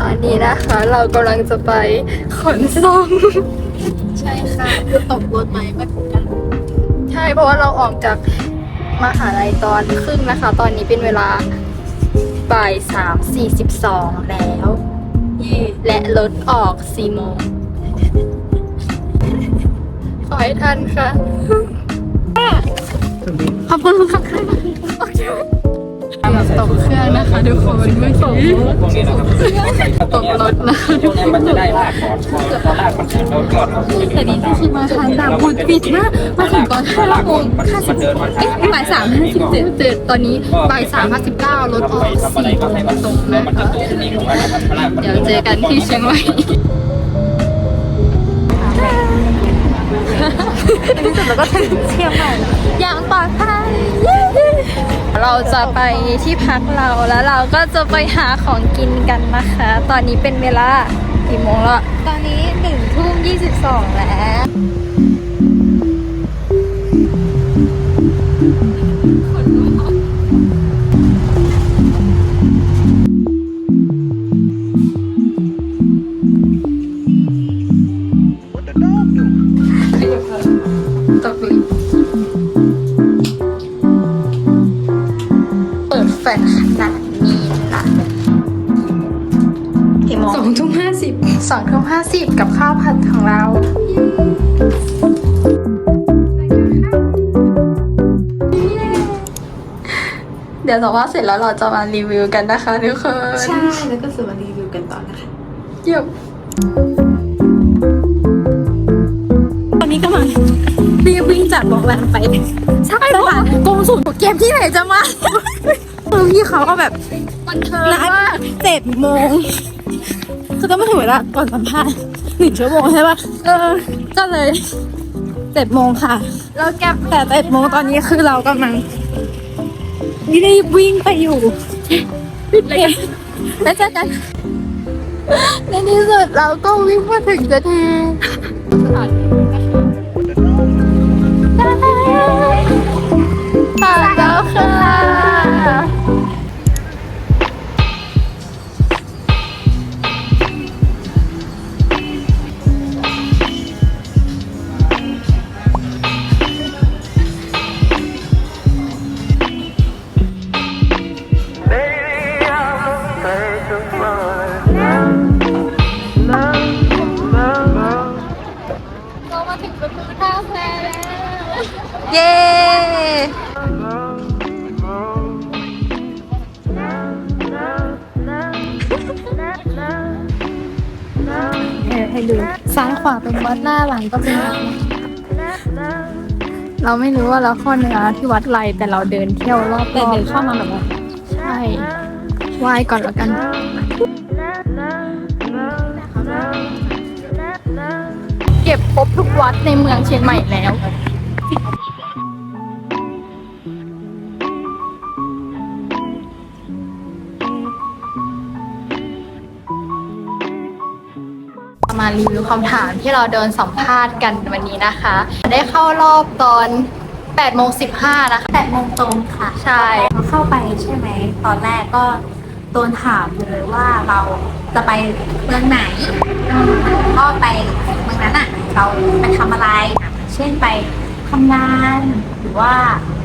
ตอนนี้นะคะ เรากำลังจะไปขนส่ง ใช่ค่ะคือตกรถไหมมาถูกกันใช่เพราะว่าเราออกจากมหาลัยตอนครึ่งนะคะ ตอนนี้เป็นเวลาบ่ายสามสี่สิบสองแล้วเย่และรถออกสี่โมงขอให้ทันค่ะขอบคุณค่ะโอเคแบบ ตกเครื่องนะคะทุกคนเมื่อกี้ตกรถนะคะพวกนี้มันจะได้ลากก่อนพอลากมันเสร็จแล้วก่อนแต่นี่ก็คือมาทางดาบบุญปิดมากมาถึงตอนห้าโมงห้าสิบเอ๊ะบ่ายสามห้าสิบเจ็ดเจ็ดตอนนี้บ่ายสามห้าสิบเก้ารถออกสี่โมงตรงนะคะเดี๋ยวเจอกันที่เชียงใหม่ในที่สุดเราก็ถึงเชียงใหม่อย่างปลอดภัย เราจะไปที่พักเราแล้วเราก็จะไปหาของกินกันนะคะ ตอนนี้เป็นเวลากี่โมงแล้ว ตอนนี้หนึ่งทุ่มยี่สิบสองแล้วต สิบสองทุ่มห้าสิบกับข้าวผัดของเราเดี๋ยวแต่ว่าเสร็จแล้วเราจะมารีวิวกันนะคะทุกคนใช่ แล้วก็จะมารีวิวกันต่อนะคะเยี่ยมตอนนี้กำลังรีบวิ่งจากโรงแรมไปใช่เพราะว่ากงสุลเกมที่ไหนจะมาคือพี่เขาก็แบบบันเทิงนัดมากเจ็ดโมง คือต้องมาถึงเวลาก่อนสัมภาษณ์หนึ่งชั่วโมงใช่ปะเออ ก็เลยเจ็ดโมงค่ะ เราแกมแต่เจ็ดโมงตอนนี้คือเรากำลังรีบวิ่งไปอยู่เลยแล้วเจอกันในที่สุดเราก็วิ่งมาถึงสักที เย้ให้ดูซ้ายขวาเป็นวัดหน้าหลังก็เป็นวัดเราไม่รู้ว่าเราเข้าเนื้อที่วัดไรแต่เราเดินเที่ยวรอบๆแต่เดินเข้ามาแบบว่าใช่ไหว้ก่อนแล้วกันเก็บครบทุกวัดในเมืองเชียงใหม่แล้ว มารีวิวคำถามที่เราเดินสัมภาษณ์กันวันนี้นะคะ ได้เข้ารอบตอน8โมง15นะคะ แปดโมงตรงค่ะใช่ พอเข้าไปใช่ไหม ตอนแรกก็โดนถามเลยว่าเราจะไปเมืองไหนก็ไปเมืองนั้นอะ เราไปทำอะไร เช่นไปทำงาน หรือว่า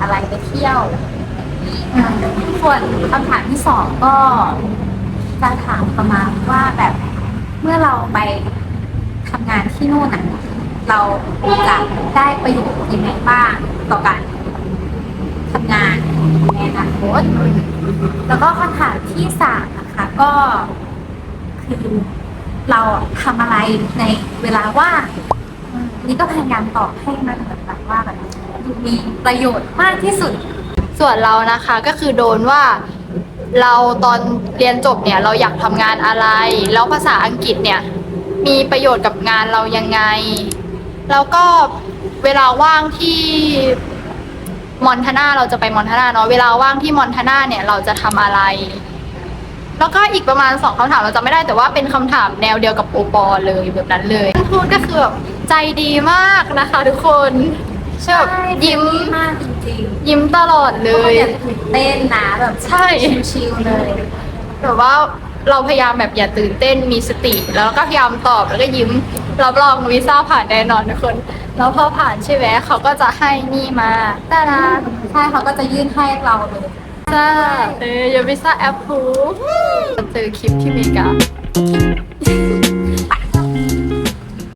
อะไรไปเที่ยวอืมส่วนคำถามที่สองก็จะถามประมาณว่าแบบเมื่อเราไป ทำงานที่นู่นอะเราจะได้ประโยชน์ยังไงบ้างต่อการทำงานในอนาคตแล้วก็คำถามที่สามนะคะก็คือเราทำอะไรในเวลาว่างนี่ก็พยายามตอบให้มันแบบว่าแบบมีประโยชน์มากที่สุด ส่วนเรานะคะก็คือโดนว่าเราตอนเรียนจบเนี่ยเราอยากทำงานอะไร แล้วภาษาอังกฤษเนี่ย มีประโยชน์กับงานเรายังไง แล้วก็เวลาว่างที่มอนทานาเราจะไปมอนทานาเนาะเวลาว่างที่มอนทานาเนี่ยเราจะทำอะไร แล้วก็อีกประมาณสองคำถามเราจะไม่ได้แต่ว่าเป็นคำถามแนวเดียวกับโอปอเลยแบบนั้นเลยพูดก็คือแบบใจดีมากนะคะ ทุกคนใช่แบบยิ้มมากจริงยิ้มตลอดๆเลแล้วก็ยแบบตื่นเต้นนะแบบใช่ ชิลๆเลย แบบว่า เราพยายามแบบอย่าตื่นเต้นมีสติ แล้วก็พยายามตอบแล้วก็ยิ้มรับรองวีซ่าผ่านแน่นอนทุกคน แล้วพอผ่านใช่ไหมเขาก็จะให้นี่มาตาดาใช่เขาก็จะยื่นให้เราเลยจ้าเออยูวีซ่าแอปพูเจอคลิปที่อเมริกา